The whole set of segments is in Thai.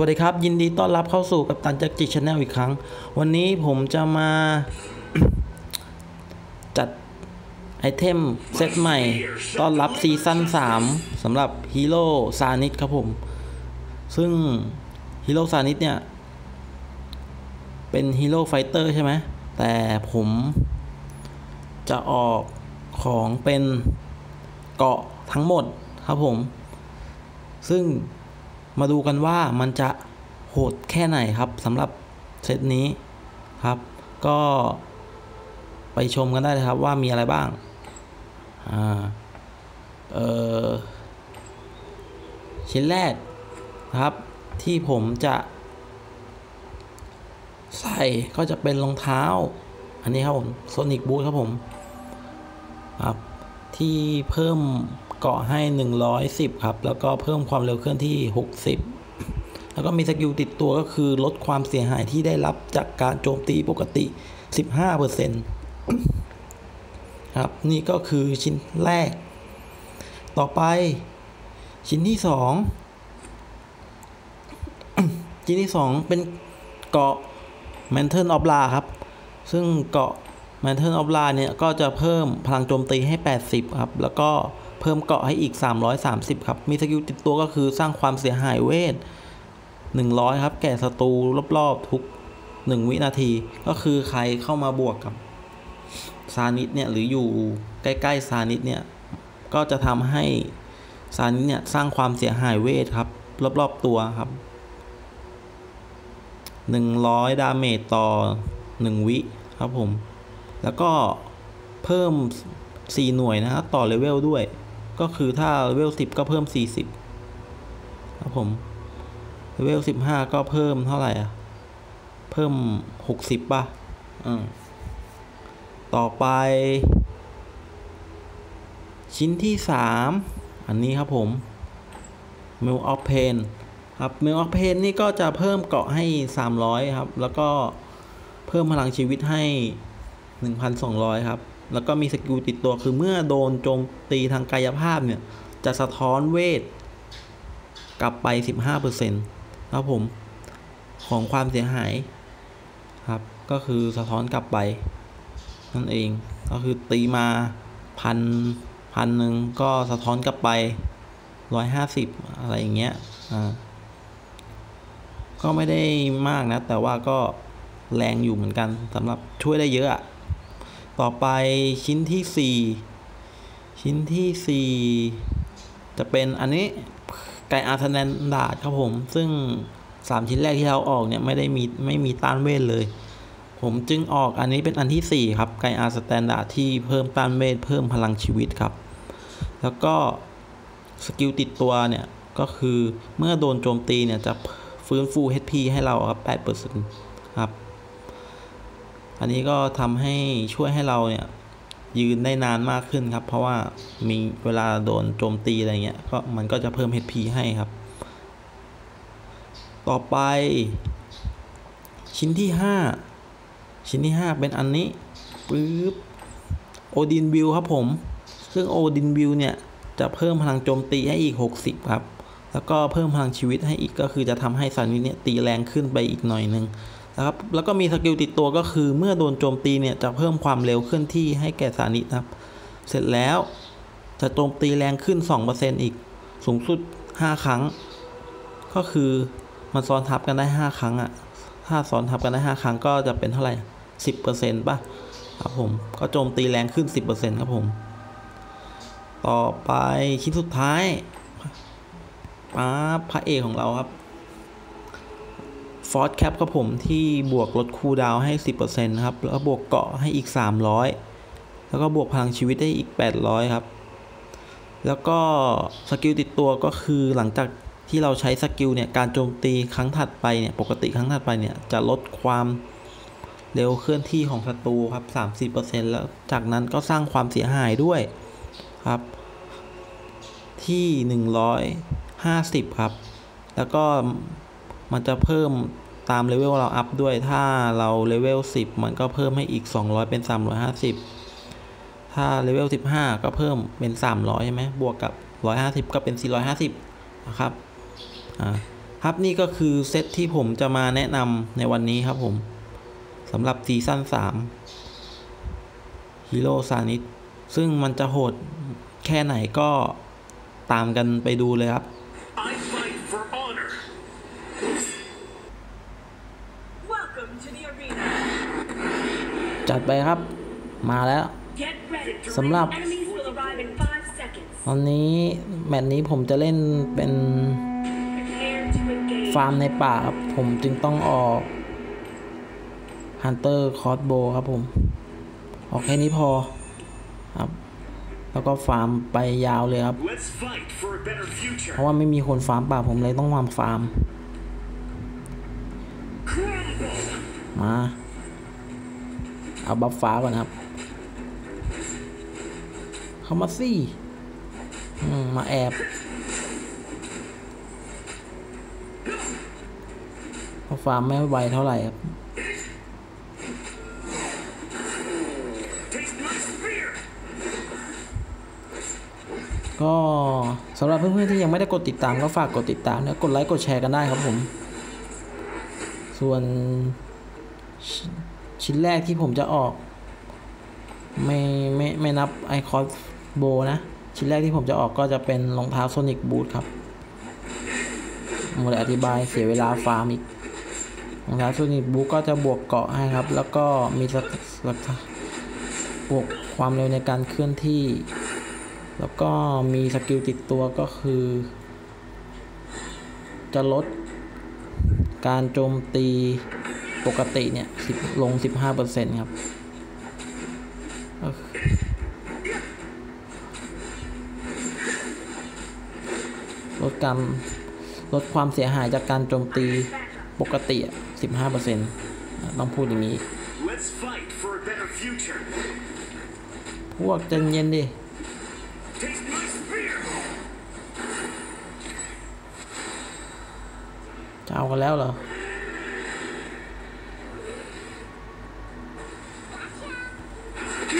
วัสดีครับ ยินดีต้อนรับเข้าสู่กับตันจักรจิชแนลอีกครั้ง วันนี้ผมจะมา จัดไอเทมเซตใหม่ ต้อนรับซีซั่น3สำหรับฮีโร่ซานิสครับผม ซึ่งฮีโร่ซานิสเนี่ย เป็นฮีโร่ไฟเตอร์ใช่ไหม แต่ผมจะออกของเป็นเกาะทั้งหมดครับผม ซึ่ง มาดูกันว่ามันจะโหดแค่ไหนครับสำหรับเซตนี้ครับ ก็ไปชมกันได้ครับว่ามีอะไรบ้างอ่าเออชิ้นแรกนะครับที่ผมจะ ใส่ก็จะเป็นรองเท้า อันนี้ครับผมโซนิกบูทครับผมครับที่เพิ่ม เกาะให้ 110 ครับ แล้วก็เพิ่มความเร็วเคลื่อนที่ 60 แล้วก็มีสกิลติดตัวก็คือลดความเสียหายที่ได้รับจากการโจมตีปกติ 15%ครับ นี่ก็คือชิ้นแรก ต่อไปชิ้นที่ 2 ชิ้นที่ 2 เป็นเกาะ m a n t l e of La ครับ ซึ่งเกาะ m a n t l e of La เนี่ย ก็จะเพิ่มพลังโจมตีให้ 80 ครับ แล้วก็ เพิ่มเกาะให้อีก 330 ครับ มีสกิลติดตัวก็คือสร้างความเสียหายเวท 100 ครับ แก่ศัตรูรอบๆทุก 1 วินาที ก็คือใครเข้ามาบวกกับซานิสเนี่ยหรืออยู่ใกล้ๆซานิสเนี่ย ก็จะทำให้ซานิสเนี่ยสร้างความเสียหายเวทครับ รอบๆตัวครับ 100 ดาเมจต่อ 1 วิครับผม แล้วก็เพิ่ม 4 หน่วยนะครับต่อเลเวลด้วย ก็คือถ้าเลเวล10 ก็เพิ่ม 40 ครับผมเลเวล15 ก็เพิ่มเท่าไหร่อะ เพิ่ม 60 ป่ะอืมต่อไป ชิ้นที่ 3 อันนี้ครับผม m i l of Pain ครับ m i l of Pain นี่ก็จะเพิ่มเกาะให้ 300 ครับ แล้วก็เพิ่มพลังชีวิตให้ 1,200 ครับ แล้วก็มีสกิลติดตัวคือเมื่อโดนโจมตีทางกายภาพเนี่ย จะสะท้อนเวท กลับไป 15%ครับผมของความเสียหายครับ ก็คือสะท้อนกลับไป นั่นเองก็คือตีมาพันพันหนึ่งก็สะท้อนกลับไปร้อยห้าสิบอะไรอย่างเงี้ยอ่าก็ไม่ได้มากนะ แต่ว่าก็แรงอยู่เหมือนกันสำหรับช่วยได้เยอะอะ ต่อไปชิ้นที่ 4 ชิ้นที่ 4 จะเป็นอันนี้ไกอาร์สแตนดาร์ดครับผม ซึ่ง 3 ชิ้นแรกที่เราออกเนี่ย ไม่ได้มีไม่มีต้านเวทเลย ผมจึงออกอันนี้เป็นอันที่ 4 ครับ ไกอาร์สแตนดาร์ดที่เพิ่มต้านเวทเพิ่มพลังชีวิตครับ แล้วก็สกิลติดตัวเนี่ย ก็คือเมื่อโดนโจมตีเนี่ย จะฟื้นฟู HP ให้เราครับ8%ครับ อันนี้ก็ทำให้ช่วยให้เราเนี่ยยืนได้นานมากขึ้นครับ เพราะว่ามีเวลาโดนโจมตีอะไรเงี้ยก็มันก็จะเพิ่ม HP ให้ครับ ต่อไปชิ้นที่ 5 ชิ้นที่ 5 เป็นอันนี้ปึ๊บโอดินวิวครับผม ซึ่งโอดินวิวเนี่ย จะเพิ่มพลังโจมตีให้อีก 60 ครับ แล้วก็เพิ่มพลังชีวิตให้อีกก็คือจะทำให้สันวิเนี่ยตีแรงขึ้นไปอีกหน่อยนึง นะครับ แล้วก็มีสกิลติดตัวก็คือเมื่อโดนโจมตีเนี่ยจะเพิ่มความเร็วเคลื่อนที่ให้แก่สานินะครับ เสร็จแล้วจะโจมตีแรงขึ้น 2%อีกสูงสุด 5 ครั้ง ก็คือมันซ้อนทับกันได้ 5 ครั้งอะ่ะถ้าซ้อนทับกันได้ 5 ครั้งก็จะเป็นเท่าไหร่ 10%ป่ะครับผมก็โจมตีแรงขึ้น 10%ครับผม ต่อไปชิ้นสุดท้ายป้าพระเอกของเราครับ ฟอร์สแคปครับผมที่บวกลดคูดาวให้ 10%ครับ แล้วบวกเกาะให้อีก 300 แล้วก็บวกพลังชีวิตได้อีก 800 ครับ แล้วก็สกิลติดตัวก็คือหลังจากที่เราใช้สกิลเนี่ย การโจมตีครั้งถัดไปเนี่ย ปกติครั้งถัดไปเนี่ย จะลดความเร็วเคลื่อนที่ของศัตรูครับ 30%แล้วจากนั้นก็สร้างความเสียหายด้วยครับ ที่ 150 ครับ แล้วก็ มันจะเพิ่มตามเลเวลเราอัพด้วยถ้าเราเลเวล10 มันก็เพิ่มให้อีก 200 เป็น 350 ถ้าเลเวล15 ก็เพิ่มเป็น 300 ใช่ไหมบวกกับ 150 ก็เป็น 450 นะครับอ่าครับนี่ก็คือเซตที่ผมจะมาแนะนำในวันนี้ครับผมสำหรับซีซั่น3ฮีโร่ซานิสซึ่งมันจะโหดแค่ไหนก็ตามกันไปดูเลยครับ จัดไปครับมาแล้วสำหรับตอนนี้แมตช์นี้ผมจะเล่นเป็นฟาร์มในป่าครับผมจึงต้องออก Hunter Crossbow ครับผม ออกแค่นี้พอครับ แล้วก็ฟาร์มไปยาวเลยครับ เพราะว่าไม่มีคนฟาร์มป่าผมเลยต้องมาฟาร์ม มา เอาบัฟฟ้าก่อนนะครับเข้ามาสิอืมาแอบเพราะฟาร์มไม่ไวเท่าไหร่ครับก็สำหรับเพื่อนๆที่ยังไม่ได้กดติดตามก็ฝากกดติดตามนะกดไลค์กดแชร์กันได้ครับผม ส่วน ชิ้นแรกที่ผมจะออก ไม่ไม่ไม่นับไอคอนโบนะ ชิ้นแรกที่ผมจะออกก็จะเป็นรองเท้าโซนิกบูทครับหมดอธิบายเสียเวลาฟาร์มอีกรองเท้าโซนิกบูทก็จะบวกเกาะให้ครับ แล้วก็มีสกสกบวกความเร็วในการเคลื่อนที่ แล้วก็มีสกิลติดตัวก็คือ จะลดการโจมตี ปกติเนี่ย10ลง15%ครับก็คือลดการลดความเสียหายจากการโจมตีปกติอะ15%อะต้องพูดอย่างนี้ Let's fight for a better future. พวกใจเย็นดิ Take my spear. จะเอากันแล้วเหรอ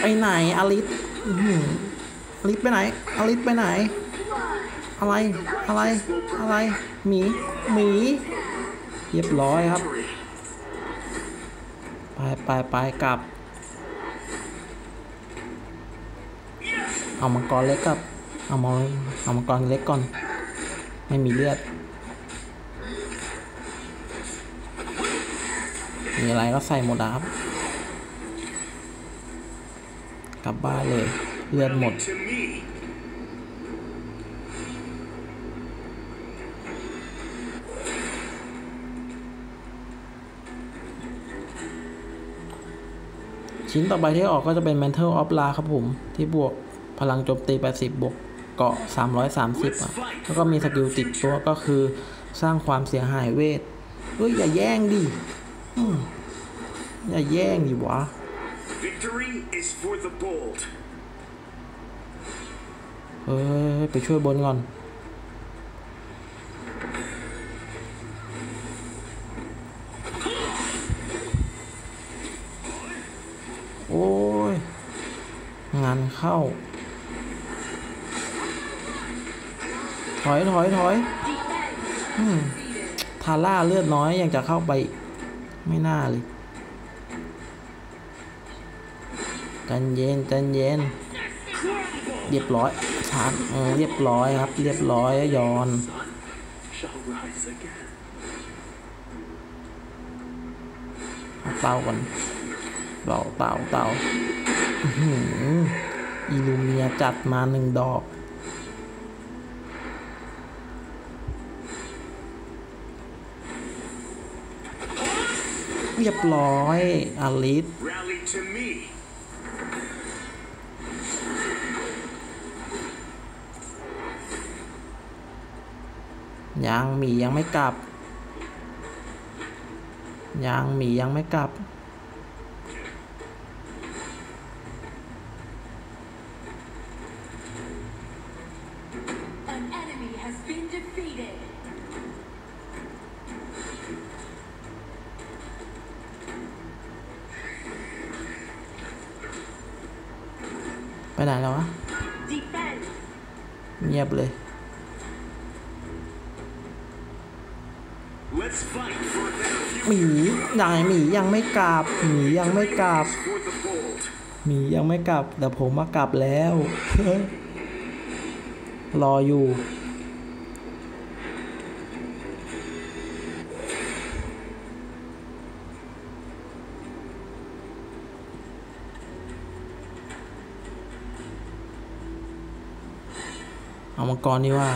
ไปไหนอลิสอื้อลิสไปไหนอลิสไปไหน อะไร อะไร อะไร หมี หมี เรียบร้อยครับ ไปไปไปกลับ เอามังกรเล็กกับ เอามังเอามังกรเล็กก่อน ไม่มีเลือด มีอะไรก็ใส่หมดครับ ก ลับบ้านเลยเลือดหมด ชิ้นต่อไปที่ออกก็จะเป็น Mantle of La ครับผม ที่บวกพลังโจมตี 80 บวกเกาะ 330 อะ แล้วก็มีสกิลติดตัวก็คือสร้างความเสียหายเวท เฮ้ย อย่าแย่งดิอย่าแย่งดิวะ Victory is for the bold. เฮ้ยไปช่วยบนก่อน โอ้ย งานเข้า ถอยถอยถอยอืมทาร่าเลือดน้อยยังจะเข้าไปอีกไม่น่าเลย ใจเย็นใจเย็น เรียบร้อยชาร์จเรียบร้อยครับ เรียบร้อยยอนเอาเตาก่อนเตาเตาเตาอื้อหืออีลูเมียจัดมาหนึ่งดอกเรียบร้อยอลิส ยังหมียังไม่กลับ ยังหมียังไม่กลับ An enemy has been defeated. ไปไหนแล้ววะ Defend. เงียบเลย หมีนายหมียังไม่กลับหมียังไม่กลับหมียังไม่กลับแต่ผมมากลับแล้ว รออยู่ เอามังกรนี่ว่า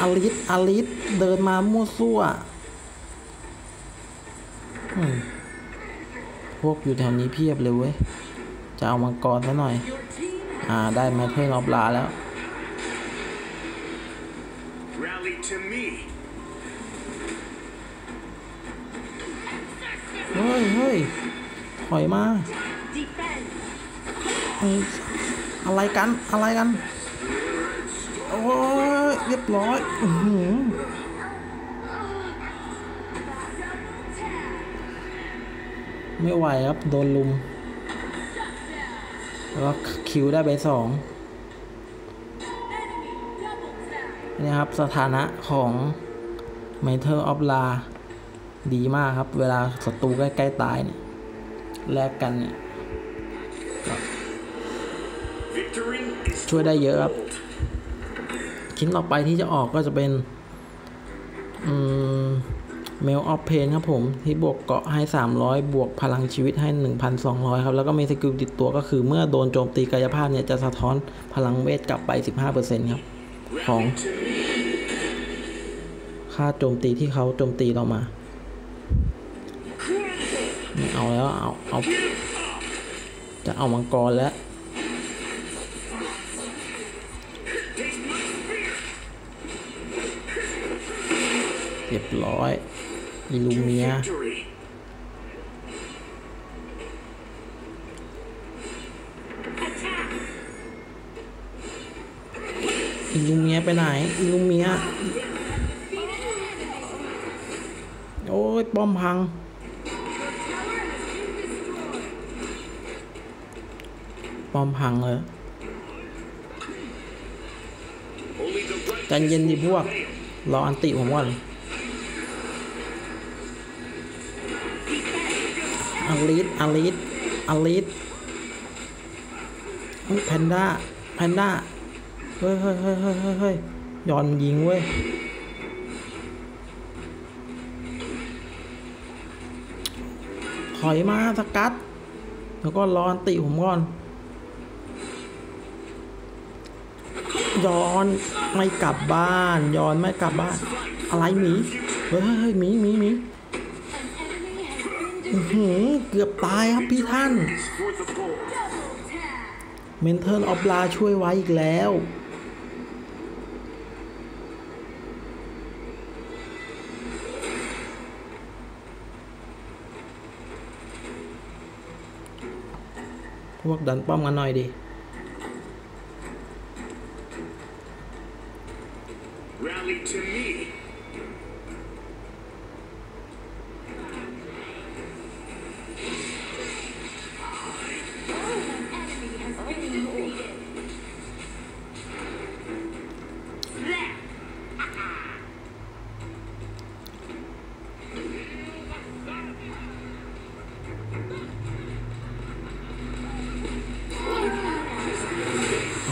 อลิสอลิสเดินมามั่วซั่วอืมพวกอยู่แถวนี้เพียบเลยเว้ย จะเอามังกรซะหน่อย Your team อ่า ได้มาเทิร์นออฟลาแล้ว Rally to me. เฮ้ยเฮ้ยถอยมา defend. เอ้ยอะไรกัน อะไรกันโอ้ย เรียบร้อยอือหือไม่ไหวครับ โดนลุม แล้วก็คิวได้ไปสองนี่ครับ สถานะของ m e t a l of La ดีมากครับ เวลาศัตรูใกล้ ๆ ตายเนี่ยแลกกันเนี่ยช่วยได้เยอะครับ ชิ้นต่อไปที่จะออกก็จะเป็นอืมเมลออฟเพนครับผม ที่บวกเกาะให้ 300 บวกพลังชีวิตให้ 1,200 ครับ แล้วก็มีสกิลติดตัวก็คือเมื่อโดนโจมตีกายภาพเนี่ย จะสะท้อนพลังเวทกลับไป 15%ครับ ของ ค่าโจมตีที่เขาโจมตีเรามา เอาแล้วเอาเอา จะเอามังกรแล้ว เรียบร้อยอิลูเมีย Victory. อิลูเมียไปไหนอิลูเมียโอ้ยป้อมพังป้อมพังเลย Only the ใจเย็นดิพวก รออันติผมก่อน อลิสอลิสอลิสเฮ้ยแพนด้าแพนด้าเฮ้ยเฮ้ยเฮ้ยเฮ้ยเฮ้ยเฮ้ยอนยิงเว้ยถอยมาสกัด แล้วก็รออันติผมก่อนยอนไม่กลับบ้านยอนไม่กลับบ้าน อะไรหมีเฮ้ยเฮ้ยเฮ้ยหมีหมีหมี เกือบตายครับพี่ท่าน เมนเทอร์ออฟลาช่วยไว้อีกแล้ว พวกดันป้อมกันหน่อยดิ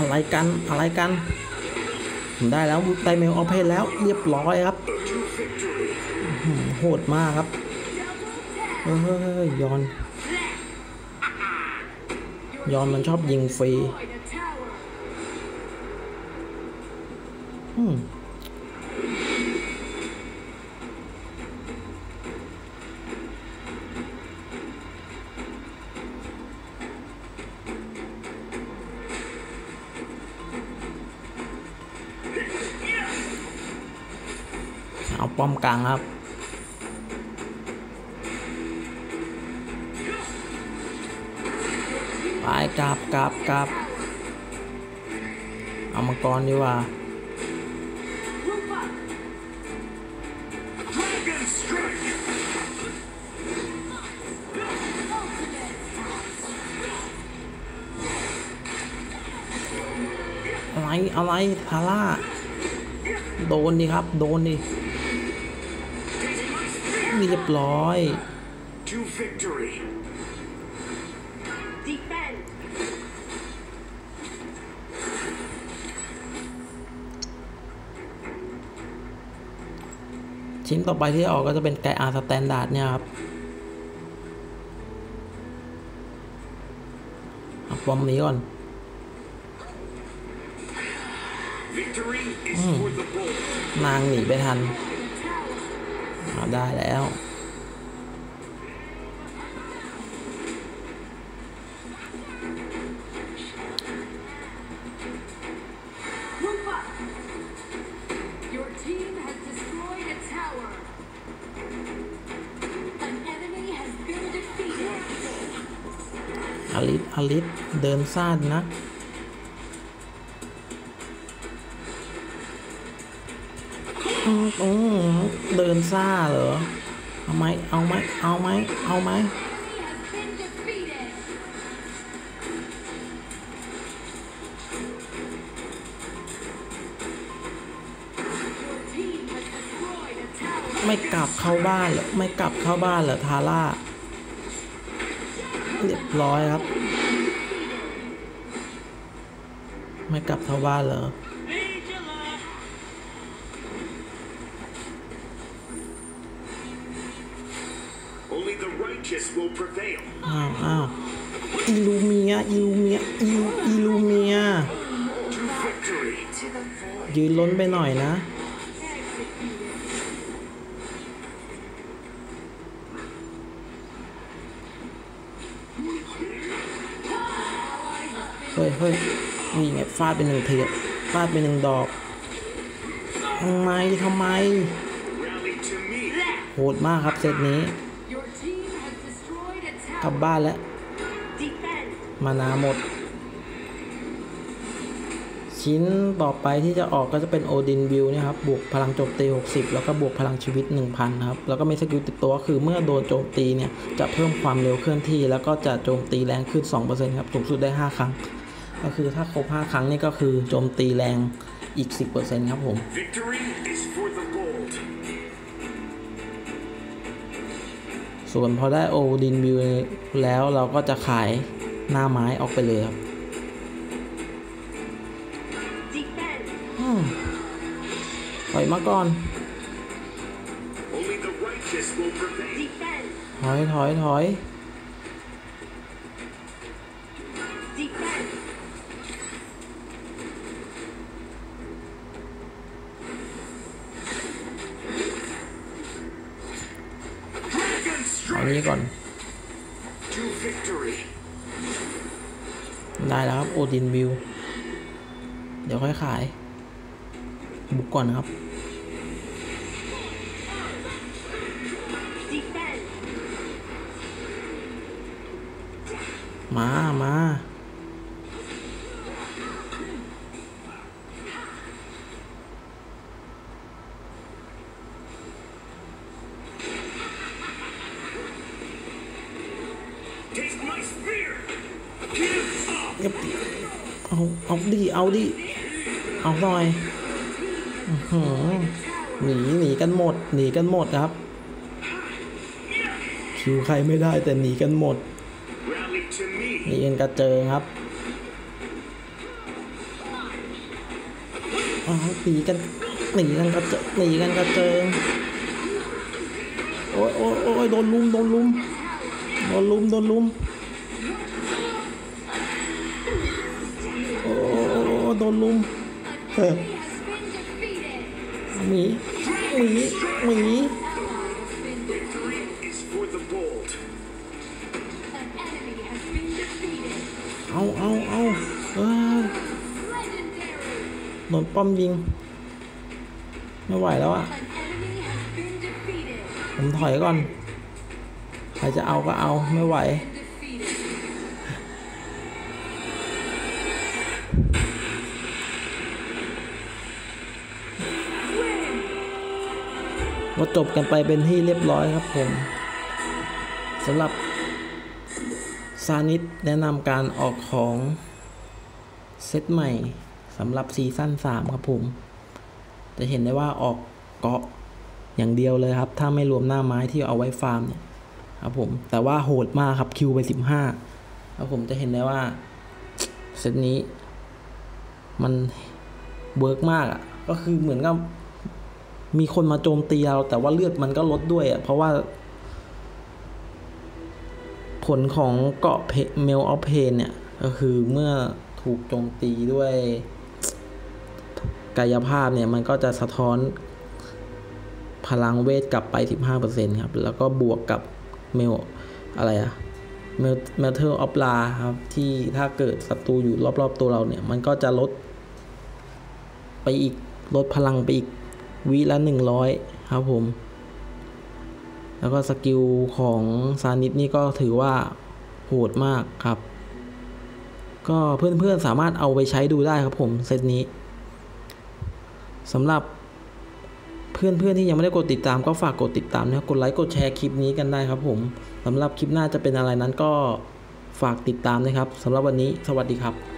อะไรกันอะไรกัน ได้แล้วไดเมลออเพนแล้วเรียบร้อยครับโหดมากครับเฮ้ยยอนยอนมันชอบยิงฟรีอืม เอาป้อมกลางครับ ไปกรับกรับกรับเอามังกรดีกว่าอะไรอะไรพาร่า โดนดิครับ โดนดิ เรียบร้อย To victory. Defend. ชิ้นต่อไปที่จะออกก็จะเป็นไกอาร์สแตนดาร์ดเนี่ยครับเอาปอมนี้ก่อน Victory is for the bold. นางหนีไปทันเอา ได้แล้ว Group up. Your team has destroyed a tower. An enemy has been defeated. อลิส อลิส เดินซ่านนะ อืมเดินซ่าเหรอ เอาไหมเอาไหมเอาไหมเอาไหมไม่กลับเข้าบ้านเหรอไม่กลับเข้าบ้านเหรอทาร่าเรียบร้อยครับ ไม่กลับเข้าบ้านเหรอ the righteous will prevail. อ้าวอ้าวอีลูเมียอีลูเมียอีลูอีลูเมีย To victory. ยืนล้นไปหน่อยนะเฮ้ยเฮ้ยนี่ไงฟาดไปหนึ่งทีฟาดไปหนึ่งดอกทำไมทำไม Rally to me. โหดมากครับเซตนี้ กลับบ้านแล้ว มานาหมด ชิ้นต่อไปที่จะออกก็จะเป็นโอดินวิวเนี่ยครับ บวกพลังโจมตี 60 แล้วก็บวกพลังชีวิต 1,000ครับ แล้วก็มีสกิลติดตัวคือเมื่อโดนโจมตีเนี่ย จะเพิ่มความเร็วเคลื่อนที่ แล้วก็จะโจมตีแรงขึ้น 2%ครับ สูงสุดได้ 5 ครั้ง ก็คือถ้าครบ 5 ครั้งนี่ก็คือโจมตีแรงอีก 10%ครับผม ส่วนพอได้โอดินวิวแล้วเราก็จะขายหน้าไม้ออกไปเลยครับ Defend. อืมถอยมาก่อน Only the righteous will prevail. Defend. ถอยถอยถอย นี้ก่อน ได้แล้วครับ โอดินวิว เดี๋ยวค่อยขาย บุกก่อนครับมา มา เก็บเอาเอาดิเอาดิเอาหน่อยหือหนีหนีกันหมด หนีกันหมดครับ คิวใครไม่ได้แต่หนีกันหมดหนีกันกระเจิงครับอ้าวหนีกันหนีกันกระเจิงหนีกันกระเจิงโอ้ยโอ้ยโอ้ยโดนลุมโดนลุมโดนลุมโดนลุม โดนลุมเออหมีหมีหมีเอาเอาเอาเออโดนป้อมยิง ไม่ไหวแล้วอะผมถอยก่อน ใครจะเอาก็เอาไม่ไหว ก็จบกันไปเป็นที่เรียบร้อยครับผมสำหรับซานิดแนะนำการออกของเซตใหม่สำหรับซีซั่น3ครับผม จะเห็นได้ว่าออกเกาะอย่างเดียวเลยครับ ถ้าไม่รวมหน้าไม้ที่เอาไว้ฟาร์มเนี่ยครับผม แต่ว่าโหดมากครับคิวไป 15ครับผมจะเห็นได้ว่าเซตนี้ มันเวิร์กมากอะ่ะ ก็คือเหมือนกับ มีคนมาโจมตีเราแต่ว่าเลือดมันก็ลดด้วยอะ่ะเพราะว่า ผลของเกาะเมลออฟเพนเนี่ย ก็คือเมื่อถูกโจมตีด้วย กายภาพเนี่ย มันก็จะสะท้อนพลังเวทกลับไป 15%ครับ แล้วก็บวกกับเมลอะไรอะเมลเมลเทอร์ออฟลาครับ ที่ถ้าเกิดศัตรูอยู่รอบ ๆ ตัวเราเนี่ย มันก็จะลดไปอีก ลดพลังไปอีก วิละ100ครับผม แล้วก็สกิลของซานิดนี่ก็ถือว่าโหดมากครับ ก็เพื่อนๆสามารถเอาไปใช้ดูได้ครับผมเซตนี้สำหรับเพื่อนๆที่ยังไม่ได้กดติดตามก็ฝากกดติดตามนะครับ กดไลค์กดแชร์คลิปนี้กันได้ครับผมสำหรับคลิปหน้าจะเป็นอะไรนั้นก็ฝากติดตามนะครับสำหรับวันนี้สวัสดีครับ